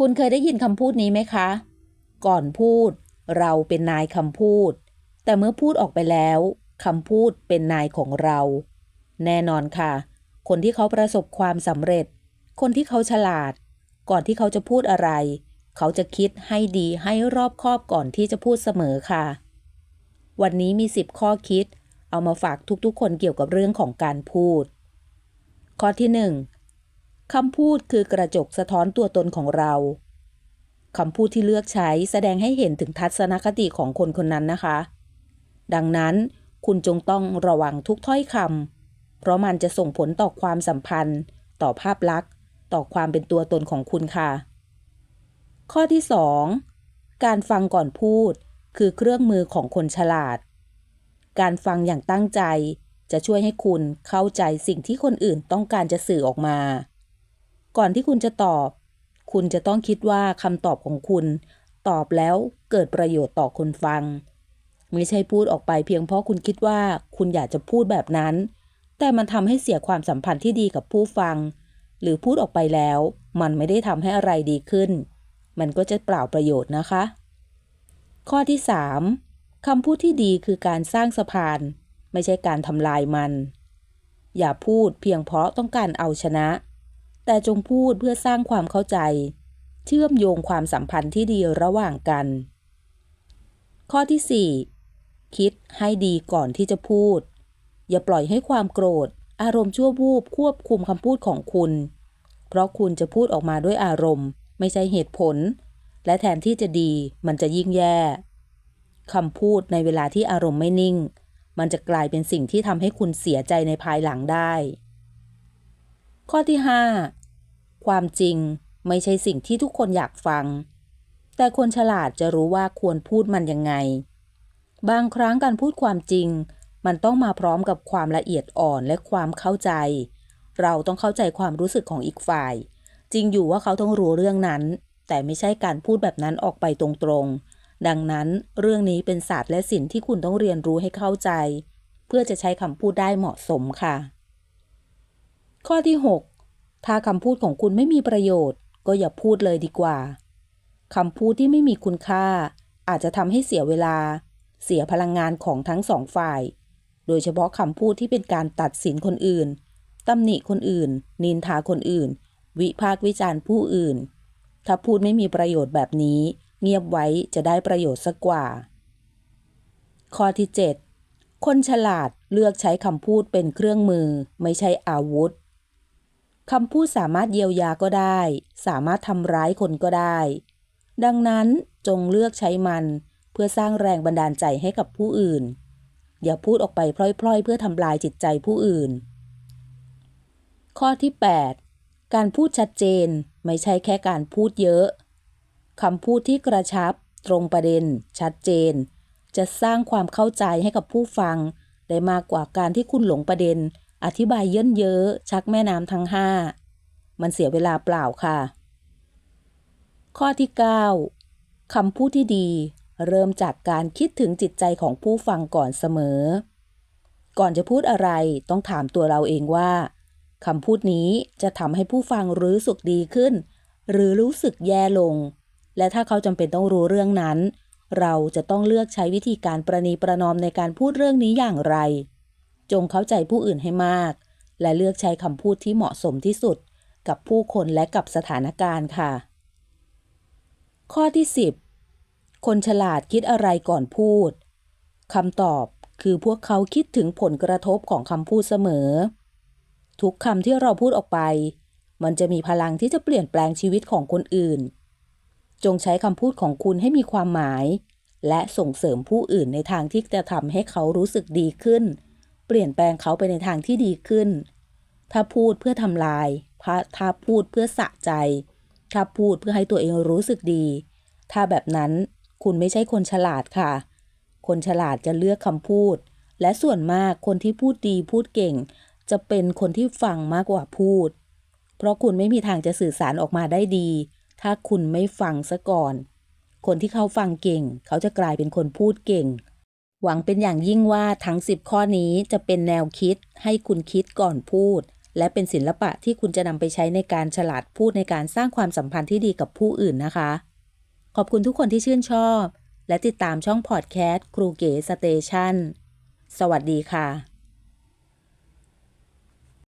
คุณเคยได้ยินคำพูดนี้ไหมคะ ก่อนพูด เราเป็นนายคำพูด แต่เมื่อพูดออกไปแล้วคำพูดเป็นนายของเรา แน่นอนค่ะ คนที่เขาประสบความสำเร็จ คนที่เขาฉลาด ก่อนที่เขาจะพูดอะไร เขาจะคิดให้ดีให้รอบคอบก่อนที่จะพูดเสมอค่ะ วันนี้มี 10 ข้อคิด เอามาฝากทุกๆ คนเกี่ยวกับเรื่องของการพูด ข้อที่ 1 คำพูดคือกระจกสะท้อนตัวตนของเราคำพูดที่เลือกใช้แสดงให้เห็นถึงทัศนคติของคนคนนั้นนะคะ ดังนั้นคุณจงต้องระวังทุกถ้อยคำเพราะมันจะส่งผลต่อความสัมพันธ์ ต่อภาพลักษณ์ ต่อความเป็นตัวตนของคุณค่ะ ข้อที่ 2 การฟังก่อนพูด คือเครื่องมือของคนฉลาด การฟังอย่างตั้งใจจะช่วยให้คุณเข้าใจสิ่งที่คนอื่นต้องการจะสื่อออกมา ก่อนที่คุณจะตอบ คุณจะต้องคิดว่าคำตอบของคุณ ตอบแล้วเกิดประโยชน์ต่อคนฟัง ไม่ใช่พูดออกไปเพียงเพราะคุณคิดว่าคุณอยากจะพูดแบบนั้น แต่มันทำให้เสียความสัมพันธ์ที่ดีกับผู้ฟัง หรือพูดออกไปแล้ว มันไม่ได้ทำให้อะไรดีขึ้น มันก็จะเปล่าประโยชน์นะคะ ข้อที่ 3คำพูดที่ดีคือการสร้างสะพาน ไม่ใช่การทำลายมัน อย่าพูดเพียงเพราะต้องการเอาชนะ แต่จงพูดเพื่อสร้างความเข้าใจ เชื่อมโยงความสัมพันธ์ที่ดีระหว่างกัน ข้อที่ 4 คิดให้ดีก่อนที่จะพูด อย่าปล่อยให้ความโกรธ อารมณ์ชั่ววูบควบคุมคำพูดของคุณ เพราะคุณจะพูดออกมาด้วยอารมณ์ ไม่ใช่เหตุผล และแทนที่จะดีมันจะยิ่งแย่คำพูดในเวลาที่อารมณ์ไม่นิ่ง มันจะกลายเป็นสิ่งที่ทำให้คุณเสียใจในภายหลังได้ ข้อที่ 5 ความจริงไม่ใช่สิ่งที่ทุกคนอยากฟัง แต่คนฉลาดจะรู้ว่าควรพูดมันยังไง บางครั้งการพูดความจริง มันต้องมาพร้อมกับความละเอียดอ่อนและความเข้าใจ เราต้องเข้าใจความรู้สึกของอีกฝ่าย จริงอยู่ว่าเขาต้องรู้เรื่องนั้น แต่ไม่ใช่การพูดแบบนั้นออกไปตรงๆ ดังนั้นเรื่องนี้เป็นศาสตร์และศิลป์ที่คุณต้องเรียนรู้ให้เข้าใจ เพื่อจะใช้คำพูดได้เหมาะสมค่ะ ข้อที่ 6 ถ้าคำพูดของคุณไม่มีประโยชน์ ก็อย่าพูดเลยดีกว่าคำพูดที่ไม่มีคุณค่า อาจจะทำให้เสียเวลา เสียพลังงานของทั้งสองฝ่าย โดยเฉพาะคำพูดที่เป็นการตัดสินคนอื่นตำหนิคนอื่น นินทาคนอื่น วิพากษ์วิจารณ์ผู้อื่น ถ้าพูดไม่มีประโยชน์แบบนี้ เงียบไว้จะได้ประโยชน์สักกว่า ข้อที่ 7 คนฉลาดเลือกใช้คำพูดเป็นเครื่องมือ ไม่ใช่อาวุธ คำพูดสามารถเยียวยาก็ได้ สามารถทำร้ายคนก็ได้ ดังนั้นจงเลือกใช้มัน เพื่อสร้างแรงบันดาลใจให้กับผู้อื่น อย่าพูดออกไปพล่อย ๆ เพื่อทำลายจิตใจผู้อื่น ข้อที่ 8 การพูดชัดเจนไม่ใช่แค่การพูดเยอะคำพูดที่กระชับ ตรงประเด็น ชัดเจน จะสร้างความเข้าใจให้กับผู้ฟัง ได้มากกว่าการที่คุณหลงประเด็น อธิบายเยินเยอะชักแม่น้ำทั้งห้า มันเสียเวลาเปล่าค่ะ ข้อที่ 9คำพูดที่ดี เริ่มจากการคิดถึงจิตใจของผู้ฟังก่อนเสมอ ก่อนจะพูดอะไรต้องถามตัวเราเองว่าคำพูดนี้จะทำให้ผู้ฟังรู้สึกดีขึ้น หรือรู้สึกแย่ลง และถ้าเขาจำเป็นต้องรู้เรื่องนั้น เราจะต้องเลือกใช้วิธีการประนีประนอมในการพูดเรื่องนี้อย่างไร จงเข้าใจผู้อื่นให้มาก และเลือกใช้คำพูดที่เหมาะสมที่สุด กับผู้คนและกับสถานการณ์ค่ะ ข้อที่ 10 คนฉลาดคิดอะไรก่อนพูดคำตอบคือพวกเขาคิดถึงผลกระทบของคำพูดเสมอ ทุกคำที่เราพูดออกไป มันจะมีพลังที่จะเปลี่ยนแปลงชีวิตของคนอื่น จงใช้คำพูดของคุณให้มีความหมาย และส่งเสริมผู้อื่นในทางที่จะทำให้เขารู้สึกดีขึ้น เปลี่ยนแปลงเขาไปในทางที่ดีขึ้น ถ้าพูดเพื่อทำลายถ้าพูดเพื่อสะใจ ถ้าพูดเพื่อให้ตัวเองรู้สึกดี ถ้าแบบนั้นคุณไม่ใช่คนฉลาดค่ะ คนฉลาดจะเลือกคำพูด และส่วนมากคนที่พูดดีพูดเก่ง จะเป็นคนที่ฟังมากกว่าพูด เพราะคุณไม่มีทางจะสื่อสารออกมาได้ดี ถ้าคุณไม่ฟังซะก่อน คนที่เขาฟังเก่ง เขาจะกลายเป็นคนพูดเก่ง หวังเป็นอย่างยิ่งว่าทั้ง 10 ข้อนี้จะเป็นแนวคิดให้คุณคิดก่อนพูด และเป็นศิลปะที่คุณจะนำไปใช้ในการฉลาดพูดในการสร้างความสัมพันธ์ที่ดีกับผู้อื่นนะคะ ขอบคุณทุกคนที่ชื่นชอบ และติดตามช่องพอดแคสต์ครูเก๋สเตชันสวัสดีค่ะ